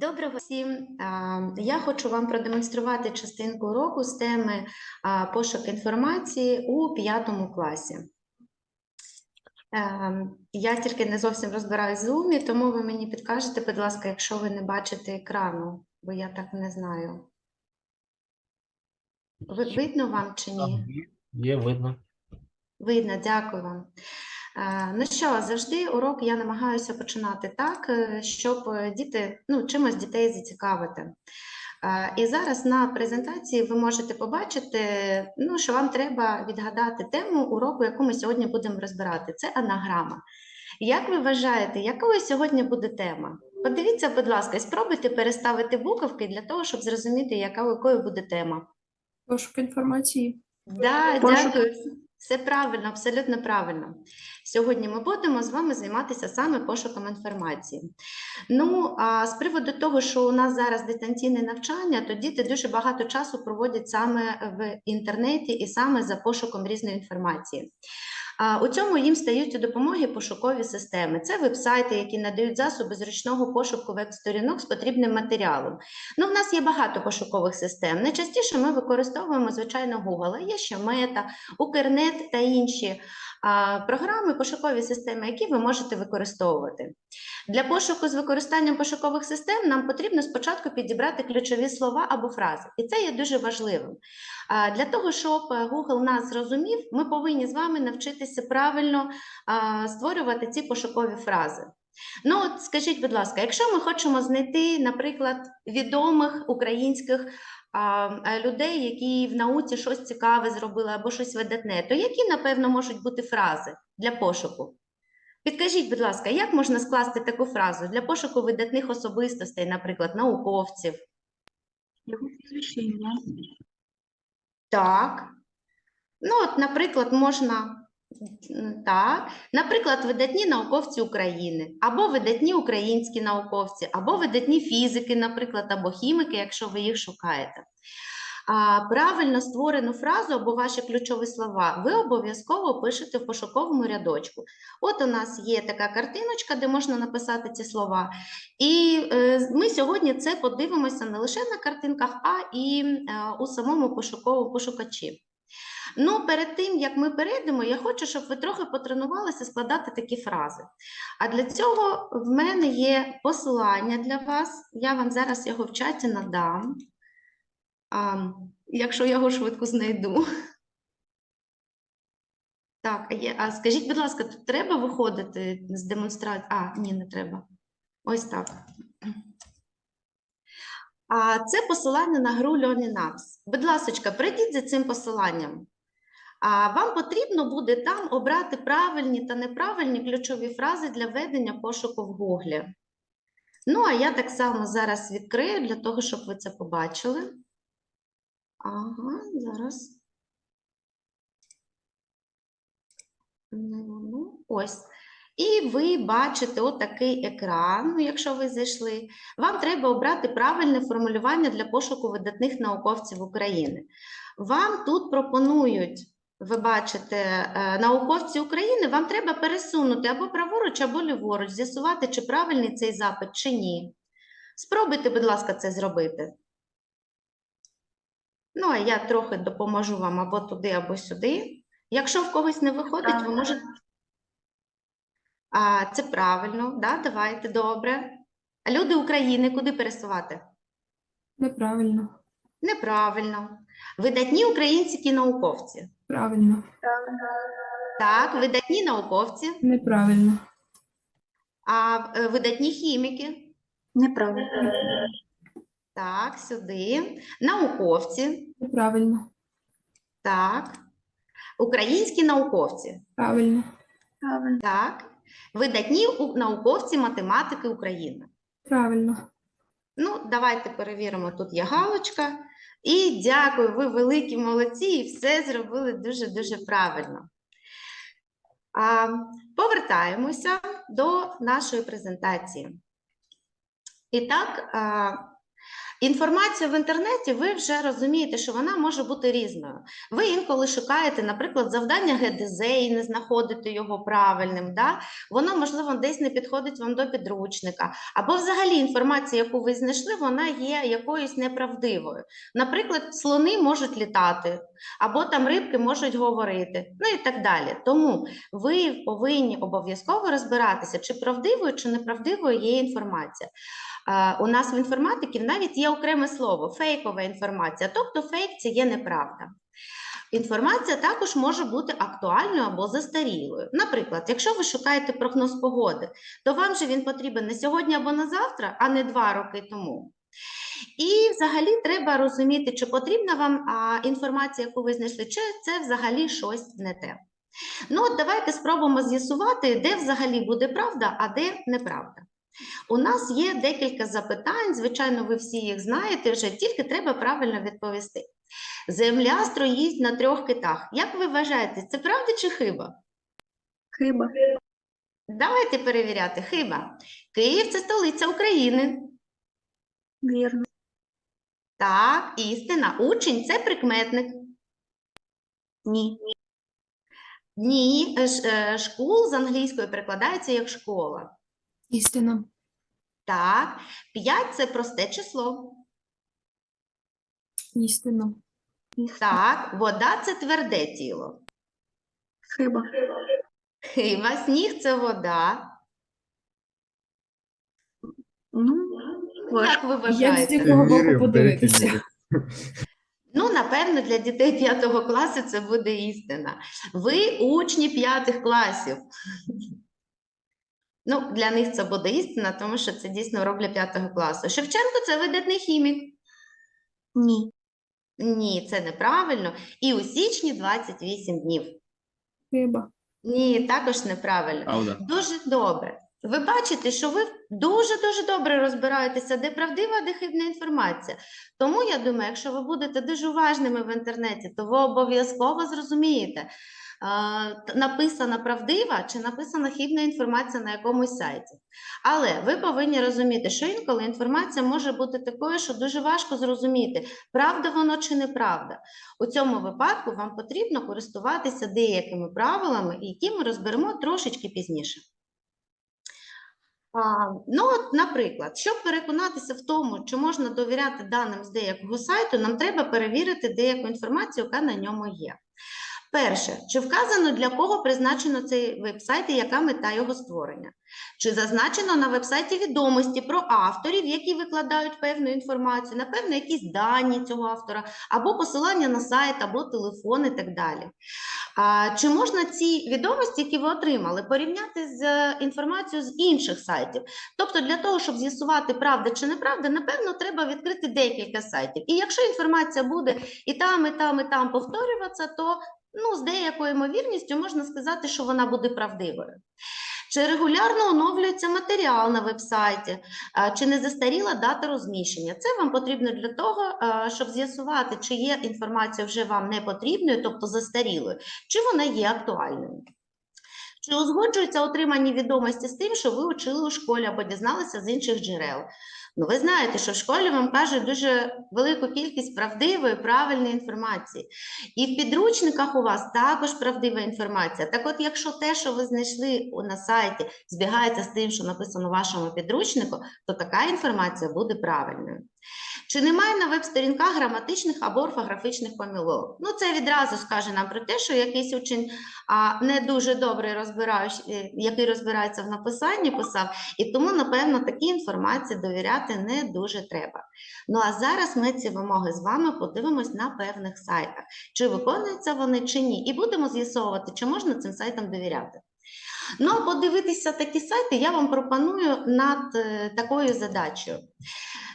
Доброго всім! Я хочу вам продемонструвати частинку уроку з теми пошук інформації у п'ятому класі. Е, Я тільки не зовсім розбираюсь в Zoom, тому ви мені підкажете, будь ласка, якщо ви не бачите екрану, бо я так не знаю. Видно вам чи ні? Є видно. Видно, дякую вам. Е, Ну що, завжди урок я намагаюся починати так, е, щоб е, діти, ну, чимось дітей зацікавити. І зараз на презентації ви можете побачити, ну, що вам треба відгадати тему уроку, яку ми сьогодні будемо розбирати. Це анаграма. Як ви вважаєте, якою сьогодні буде тема? Подивіться, будь ласка, спробуйте переставити буковки для того, щоб зрозуміти, яка, якою буде тема. Пошук інформації. Да, Пошук. дякую. Все правильно, абсолютно правильно. Сьогодні ми будемо з вами займатися саме пошуком інформації. Ну, а з приводу того, що у нас зараз дистанційне навчання, то діти дуже багато часу проводять саме в інтернеті і саме за пошуком різної інформації. А У цьому їм стають у допомоги пошукові системи. Це веб-сайти, які надають засоби зручного пошуку веб-сторінок з потрібним матеріалом. Ну, в нас є багато пошукових систем. Найчастіше ми використовуємо, звичайно, Google, є ще Мета, Укрнет та інші програми, пошукові системи, які ви можете використовувати. Для пошуку з використанням пошукових систем нам потрібно спочатку підібрати ключові слова або фрази, і це є дуже важливим. Для того, щоб е, Google нас зрозумів, ми повинні з вами навчитися правильно створювати ці пошукові фрази. Ну, от скажіть, будь ласка, якщо ми хочемо знайти, наприклад, відомих українських людей, які в науці щось цікаве зробили або щось видатне, то які, напевно, можуть бути фрази для пошуку? Підкажіть, будь ласка, як можна скласти таку фразу для пошуку видатних особистостей, наприклад, науковців? Його. Так. Ну, от, наприклад, можна так, наприклад, видатні науковці України, або видатні українські науковці, або видатні фізики, наприклад, або хіміки, якщо ви їх шукаєте. А правильно створену фразу або ваші ключові слова ви обов'язково пишете в пошуковому рядочку. От у нас є така картиночка, де можна написати ці слова. І е, ми сьогодні це подивимося не лише на картинках, а і е, у самому пошуковому пошукачі. Ну, перед тим як ми перейдемо, я хочу, щоб ви трохи потренувалися складати такі фрази. А для цього в мене є посилання для вас. Я вам зараз його в чаті надам. Якщо я його швидко знайду. Так, а скажіть, будь ласка, тут треба виходити з демонстрації? А, ні, не треба. Ось так. А це посилання на гру LearningApps. Будь ласка, прийдіть за цим посиланням. А вам потрібно буде там обрати правильні та неправильні ключові фрази для ведення пошуку в Google. Ну, а я так само зараз відкрию для того, щоб ви це побачили. Ага, зараз. Ось. І ви бачите отакий екран, ну, якщо ви зайшли. Вам треба обрати правильне формулювання для пошуку видатних науковців України. Вам тут пропонують, ви бачите, е, науковці України, вам треба пересунути або праворуч, або ліворуч, з'ясувати, чи правильний цей запит, чи ні. Спробуйте, будь ласка, це зробити. Ну, а я трохи допоможу вам або туди, або сюди. Якщо в когось не виходить, ви можете. А, це правильно, да? давайте, добре. А люди України куди пересувати? Неправильно. Неправильно. Видатні українські науковці. Правильно. Так, видатні науковці, Неправильно. а е, видатні хіміки. Неправильно. Так, сюди. Науковці. Неправильно. Так. Українські науковці. Правильно. Так. Видатні науковці математики України. Правильно. Ну, давайте перевіримо. Тут є галочка. І дякую, ви великі молодці, і все зробили дуже-дуже правильно. А, повертаємося до нашої презентації. І так, Інформація в інтернеті, ви вже розумієте, що вона може бути різною. Ви інколи шукаєте, наприклад, завдання ГДЗ і не знаходите його правильним. Да? Воно, можливо, десь не підходить вам до підручника. Або взагалі інформація, яку ви знайшли, вона є якоюсь неправдивою. Наприклад, слони можуть літати, або там рибки можуть говорити, ну і так далі. Тому ви повинні обов'язково розбиратися, чи правдивою, чи неправдивою є інформація. Е, У нас в інформатиці навіть є окреме слово фейкова інформація, тобто фейк це є неправда. Інформація також може бути актуальною або застарілою. Наприклад, якщо ви шукаєте прогноз погоди, то вам же він потрібен не сьогодні або на завтра, а не два роки тому. І взагалі треба розуміти, чи потрібна вам інформація, яку ви знайшли, чи це взагалі щось не те. Ну, от давайте спробуємо з'ясувати, де взагалі буде правда, а де неправда. У нас є декілька запитань, звичайно, ви всі їх знаєте вже, тільки треба правильно відповісти. Земля строїть на трьох китах. Як ви вважаєте, це правда чи хиба? Хиба. Давайте перевіряти. Хиба. Київ це столиця України. Вірно. Так, істина. Учень це прикметник. Ні. Ні, е, е, шкул з англійської перекладається як школа. Істина. Так, 5 це просте число. Істина. Так, вода це тверде тіло. Хиба. Хиба, сніг це вода. Ну, Як ви Як з вважаєте? якого боку подивитися? Ну, напевно, для дітей 5 класу це буде істина. Ви учні 5 класів. Ну, для них це буде істина, тому що це дійсно роблять 5 класу. Шевченко це видатний хімік. Ні. Ні, це неправильно. І у січні 28 днів. Хиба. Ні, також неправильно. Правда. Дуже добре. Ви бачите, що ви дуже-дуже добре розбираєтеся, де правдива, а де хибна інформація. Тому я думаю, якщо ви будете дуже уважними в інтернеті, то ви обов'язково зрозумієте, написана правдива чи написана хибна інформація на якомусь сайті. Але ви повинні розуміти, що інколи інформація може бути такою, що дуже важко зрозуміти, правда воно чи неправда. У цьому випадку вам потрібно користуватися деякими правилами, які ми розберемо трошечки пізніше. Ну, от, наприклад, щоб переконатися в тому, чи можна довіряти даним з деякого сайту, нам треба перевірити деяку інформацію, яка на ньому є. Перше, чи вказано для кого призначено цей веб-сайт і яка мета його створення? Чи зазначено на веб-сайті відомості про авторів, які викладають певну інформацію, напевно, якісь дані цього автора, або посилання на сайт, або телефон і так далі. А, чи можна ці відомості, які ви отримали, порівняти з е, інформацією з інших сайтів? Тобто, для того, щоб з'ясувати, правда чи неправда, напевно, треба відкрити декілька сайтів. І якщо інформація буде і там, і там, і там повторюватися, то ну, з деякою ймовірністю можна сказати, що вона буде правдивою. Чи регулярно оновлюється матеріал на вебсайті, чи не застаріла дата розміщення? Це вам потрібно для того, щоб з'ясувати, чи є інформація вже вам не потрібною, тобто застарілою, чи вона є актуальною. Чи узгоджуються отримані відомості з тим, що ви учили у школі або дізналися з інших джерел? Ну, ви знаєте, що в школі вам кажуть дуже велику кількість правдивої, правильної інформації. І в підручниках у вас також правдива інформація. Так от, якщо те, що ви знайшли на сайті, збігається з тим, що написано в вашому підручнику, то така інформація буде правильною. Чи немає на веб-сторінках граматичних або орфографічних помилок? Ну, це відразу скаже нам про те, що якийсь учень а, не дуже добре розбираючи, е, який розбирається в написанні, писав, і тому, напевно, такій інформації довіряти не дуже треба. Ну а зараз ми ці вимоги з вами подивимось на певних сайтах, чи виконуються вони, чи ні, і будемо з'ясовувати, чи можна цим сайтам довіряти. Ну, а подивитися такі сайти я вам пропоную над е, такою задачею.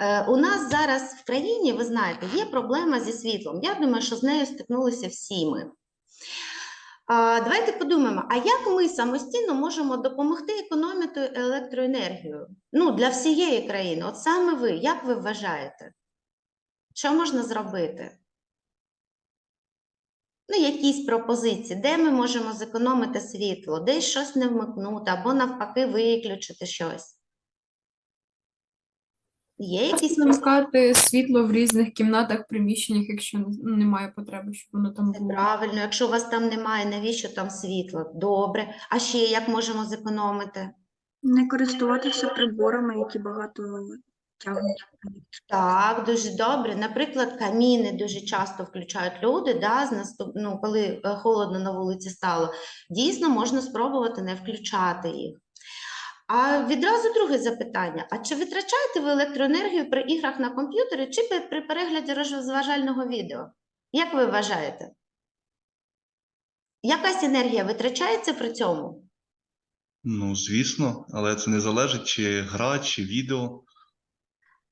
Е, У нас зараз в країні, ви знаєте, є проблема зі світлом. Я думаю, що з нею стикнулися всі ми. Давайте подумаємо, а як ми самостійно можемо допомогти економити електроенергію? Ну, для всієї країни. От саме ви, як ви вважаєте? Що можна зробити? Ну, якісь пропозиції, де ми можемо зекономити світло, десь щось не вмикнути, або навпаки виключити щось. Є якісь Намикати світло в різних кімнатах, приміщеннях, якщо немає потреби, щоб воно там Це було. правильно, якщо у вас там немає, навіщо там світло? Добре. А ще як можемо зекономити? Не користуватися приборами, які багато тягнуть. Так, дуже добре. Наприклад, каміни дуже часто включають люди, да, з наступ... ну, коли е, холодно на вулиці стало. Дійсно, можна спробувати не включати їх. А відразу друге запитання: а чи витрачаєте ви електроенергію при іграх на комп'ютері чи при- перегляді розважального відео? Як ви вважаєте? Якась енергія витрачається при цьому? Ну, звісно, але це не залежить, чи гра, чи відео.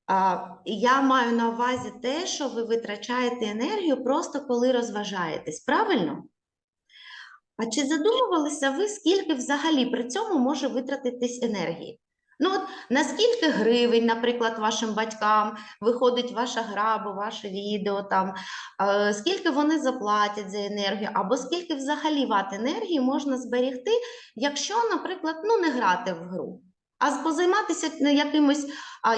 А, я маю на увазі те, що ви витрачаєте енергію просто коли розважаєтесь, правильно? А чи задумувалися ви, скільки взагалі при цьому може витратитись енергії? Ну, от наскільки гривень, наприклад, вашим батькам виходить ваша гра або ваше відео, там, е, скільки вони заплатять за енергію, або скільки взагалі ват енергії можна зберегти, якщо, наприклад, ну, не грати в гру, а позайматися ну, якимось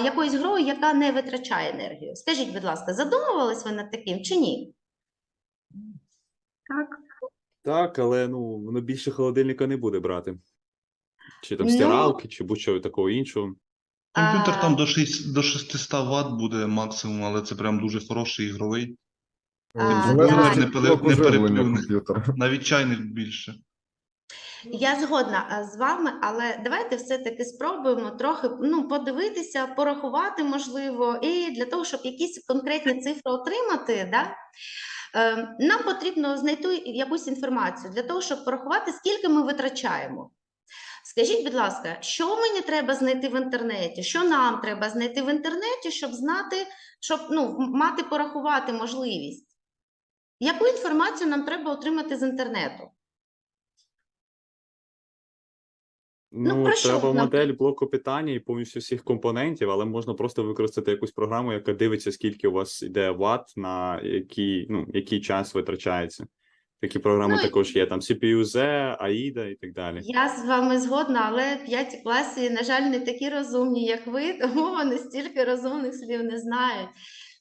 якоюсь грою, яка не витрачає енергію. Скажіть, будь ласка, задумувались ви над таким чи ні? Так, Так, але ну, воно більше холодильника не буде брати. Чи там Ну. стиралки, чи будь-що такого іншого. Комп'ютер А, там до 6, до 600 Вт буде максимум, але це прям дуже хороший ігровий. А, Комп'ютер не, переплюне. комп'ютера. Навіть чайник більше. Я згодна а, з вами, але давайте все-таки спробуємо трохи ну, подивитися, порахувати можливо, і для того, щоб якісь конкретні цифри отримати, да, нам потрібно знайти якусь інформацію для того, щоб порахувати, скільки ми витрачаємо. Скажіть, будь ласка, що мені треба знайти в інтернеті? Що нам треба знайти в інтернеті, щоб знати, щоб ну, мати порахувати можливість? Яку інформацію нам треба отримати з інтернету? Ну, Ну, про що треба модель блоку питання і повністю всіх компонентів, але можна просто використати якусь програму, яка дивиться, скільки у вас йде ватт на який, ну, який час витрачається. Такі програми Ну, також є, там CPU-Z, AIDA і так далі. Я з вами згодна, але п'яті класи, на жаль, не такі розумні, як ви, тому вони стільки розумних слів не знають.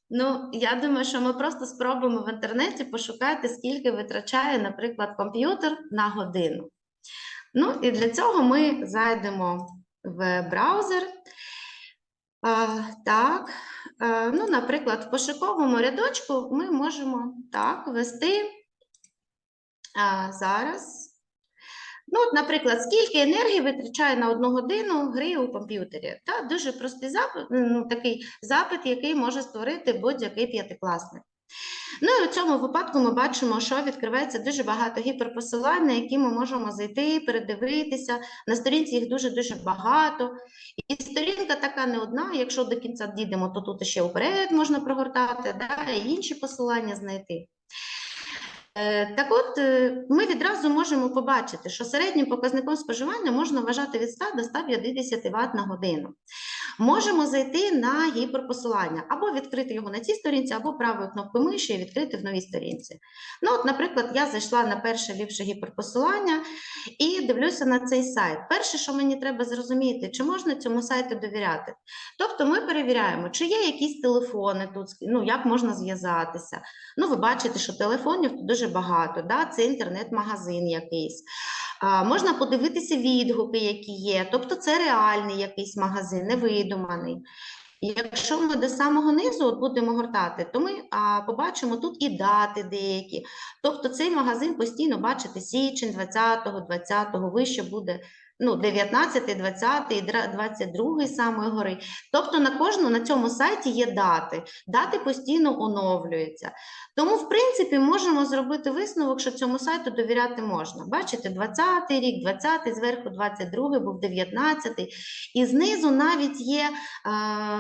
Ну, я думаю, що ми просто спробуємо в інтернеті пошукати, скільки витрачає, наприклад, комп'ютер на годину. Ну, і для цього ми зайдемо в браузер. Так, ну, наприклад, в пошуковому рядочку ми можемо так ввести зараз. Ну, от, наприклад, скільки енергії витрачає на одну годину гри у комп'ютері? Та дуже простий запит, ну, такий запит, який може створити будь-який п'ятикласник. Ну і у цьому випадку ми бачимо, що відкривається дуже багато гіперпосилань, на які ми можемо зайти, передивитися. На сторінці їх дуже-дуже багато. І сторінка така не одна. Якщо до кінця дійдемо, то тут ще вперед можна прогортати, да, і інші посилання знайти. Е, Так от, е, ми відразу можемо побачити, що середнім показником споживання можна вважати від 100 до 150 Вт на годину. Можемо зайти на гіперпосилання, або відкрити його на цій сторінці, або правою кнопкою миші і відкрити в новій сторінці. Ну, от, наприклад, я зайшла на перше ліпше гіперпосилання і дивлюся на цей сайт. Перше, що мені треба зрозуміти, чи можна цьому сайту довіряти. Тобто ми перевіряємо, чи є якісь телефони тут, ну, як можна зв'язатися. Ну, ви бачите, що телефонів тут дуже багато, да? це інтернет-магазин якийсь. Можна подивитися відгуки, які є, тобто це реальний якийсь магазин, невидуманий. Якщо ми до самого низу от будемо гортати, то ми а, побачимо тут і дати деякі. Тобто цей магазин постійно бачите січень 20-го, 20-го, вище буде ну, 19, 20, і дра- 22 самої гори. Тобто на кожному на цьому сайті є дати. Дати постійно оновлюються. Тому, в принципі, можемо зробити висновок, що цьому сайту довіряти можна. Бачите, 20-й рік, 20-й, зверху 22-й, був 19-й. І знизу навіть є е,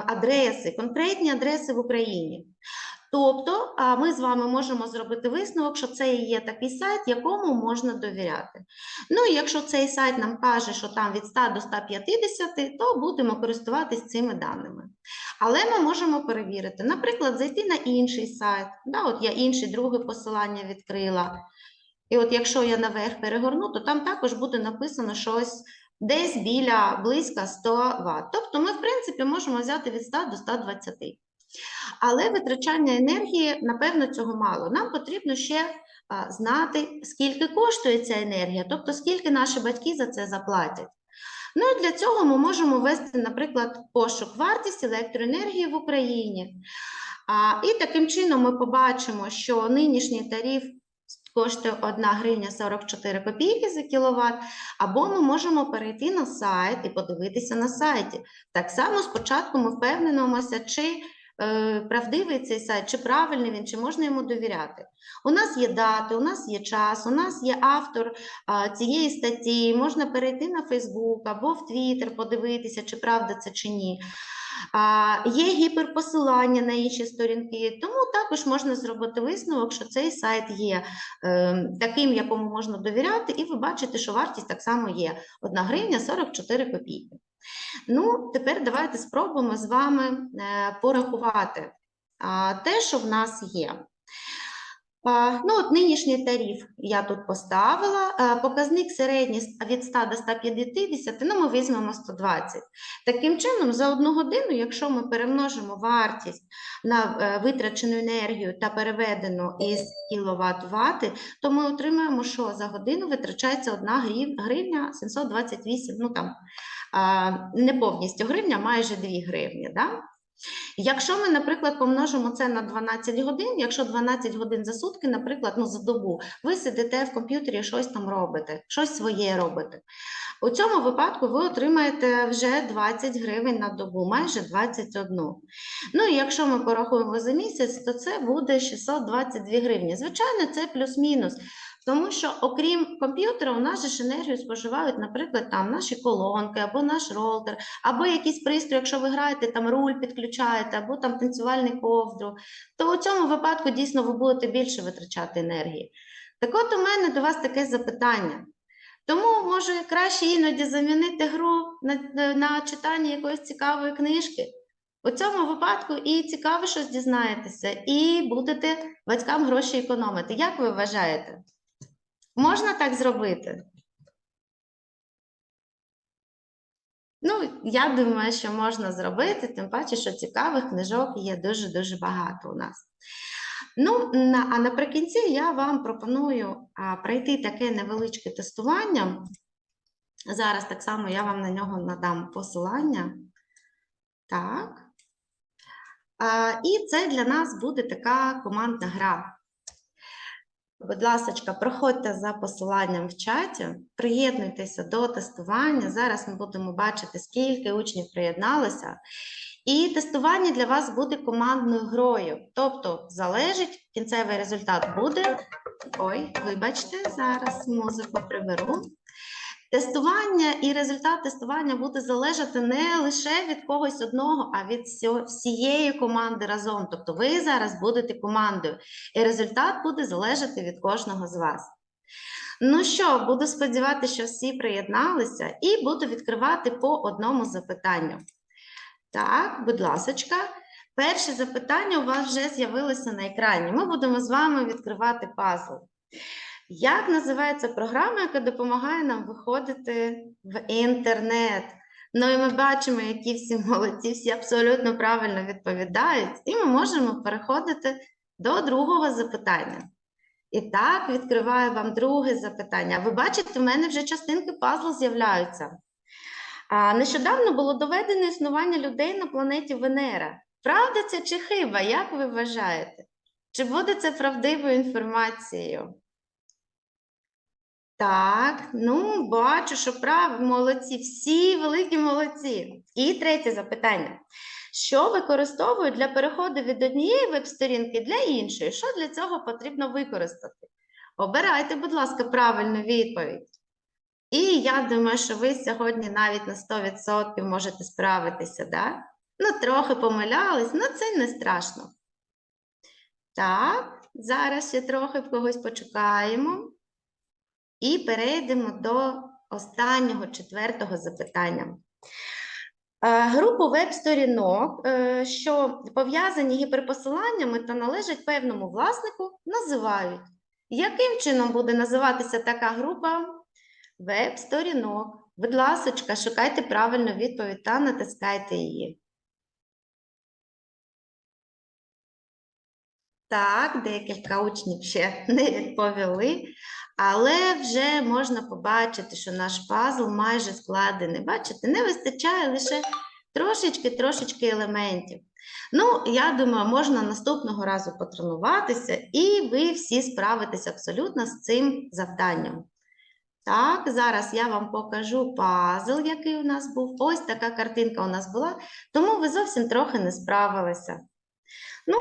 адреси, конкретні адреси в Україні. Тобто, ми з вами можемо зробити висновок, що це і є такий сайт, якому можна довіряти. Ну і якщо цей сайт нам каже, що там від 100 до 150, то будемо користуватись цими даними. Але ми можемо перевірити, наприклад, зайти на інший сайт. Да, от я інше друге посилання відкрила. І от якщо я наверх перегорну, то там також буде написано щось десь біля близько 100 Вт. Тобто ми, в принципі, можемо взяти від 100 до 120. Але витрачання енергії, напевно, цього мало. Нам потрібно ще знати, скільки коштує ця енергія, тобто скільки наші батьки за це заплатять. Ну і для цього ми можемо ввести, наприклад, пошук вартість електроенергії в Україні. А, і таким чином ми побачимо, що нинішній тариф коштує 1 гривня 44 копійки за кіловат, або ми можемо перейти на сайт і подивитися на сайті. Так само спочатку ми впевнимося, чи правдивий цей сайт, чи правильний він, чи можна йому довіряти. У нас є дати, у нас є час, у нас є автор цієї статті, можна перейти на Фейсбук або в Твіттер, подивитися, чи правда це чи ні. Є гіперпосилання на інші сторінки, тому також можна зробити висновок, що цей сайт є е, таким, якому можна довіряти, і ви бачите, що вартість так само є 1 гривня 44 копійки. Ну, тепер давайте спробуємо з вами е, порахувати те, що в нас є. А, Ну, от нинішній тариф я тут поставила. Е, Показник середній від 100 до 150, ну ми візьмемо 120. Таким чином, за одну годину, якщо ми перемножимо вартість на е, витрачену енергію та переведену із кіловат вати, то ми отримаємо, що за годину витрачається 1 гривня 728, ну там не повністю гривня, майже 2 гривні. Да? Якщо ми, наприклад, помножимо це на 12 годин, якщо 12 годин за сутки, наприклад, ну за добу, ви сидите в комп'ютері, щось там робите, щось своє робите. У цьому випадку ви отримаєте вже 20 гривень на добу, майже 21. Ну і якщо ми порахуємо за місяць, то це буде 622 гривні. Звичайно, це плюс-мінус. Тому що, окрім комп'ютера, у нас же ж енергію споживають, наприклад, там наші колонки або наш роутер, або якийсь пристрій, якщо ви граєте, там руль підключаєте, або там танцювальний ковдру, то у цьому випадку дійсно ви будете більше витрачати енергії. Так от у мене до вас таке запитання. Тому може краще іноді замінити гру на, на читання якоїсь цікавої книжки. У цьому випадку і цікаво щось дізнаєтеся, і будете батькам гроші економити. Як ви вважаєте? Можна так зробити? Ну, я думаю, що можна зробити, тим паче, що цікавих книжок є дуже-дуже багато у нас. Ну, на- а наприкінці я вам пропоную а, пройти таке невеличке тестування. Зараз так само я вам на нього надам посилання. Так. А, і це для нас буде така командна гра. Будь ласка, проходьте за посиланням в чаті, приєднуйтеся до тестування. Зараз ми будемо бачити, скільки учнів приєдналося. І тестування для вас буде командною грою. Тобто, залежить, кінцевий результат буде. Ой, вибачте, зараз музику приберу. Тестування і результат тестування буде залежати не лише від когось одного, а від всієї команди разом. Тобто ви зараз будете командою, і результат буде залежати від кожного з вас. Ну що, буду сподіватися, що всі приєдналися, і буду відкривати по одному запитанню. Так, будь ласочка. Перше запитання у вас вже з'явилося на екрані. Ми будемо з вами відкривати пазл. Як називається програма, яка допомагає нам виходити в інтернет? Ну і ми бачимо, які всі молодці, всі абсолютно правильно відповідають, і ми можемо переходити до другого запитання. І так, відкриваю вам друге запитання. Ви бачите, в мене вже частинки пазлу з'являються. Нещодавно було доведено існування людей на планеті Венера. Правда це чи хиба? Як ви вважаєте? Чи буде це правдивою інформацією? Так, ну бачу, що прав, молодці, всі великі молодці. І третє запитання. Що використовують для переходу від однієї веб-сторінки для іншої? Що для цього потрібно використати? Обирайте, будь ласка, правильну відповідь. І я думаю, що ви сьогодні навіть на 100% можете справитися, да? Ну, трохи помилялись, ну це не страшно. Так, зараз ще трохи в когось почекаємо. І перейдемо до останнього четвертого запитання. Е, Групу веб-сторінок, е, що пов'язані гіперпосиланнями та належать певному власнику, називають. Яким чином буде називатися така група веб-сторінок? Будь ласочка, шукайте правильну відповідь та натискайте її. Так, декілька учнів ще не відповіли, але вже можна побачити, що наш пазл майже складений. Бачите, не вистачає лише трошечки-трошечки елементів. Ну, я думаю, можна наступного разу потренуватися, і ви всі справитесь абсолютно з цим завданням. Так, зараз я вам покажу пазл, який у нас був. Ось така картинка у нас була, тому ви зовсім трохи не справилися. Ну,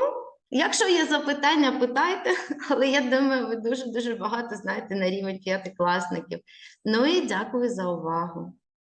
якщо є запитання, питайте, але я думаю, ви дуже-дуже багато знаєте на рівень п'ятикласників. Ну і дякую за увагу.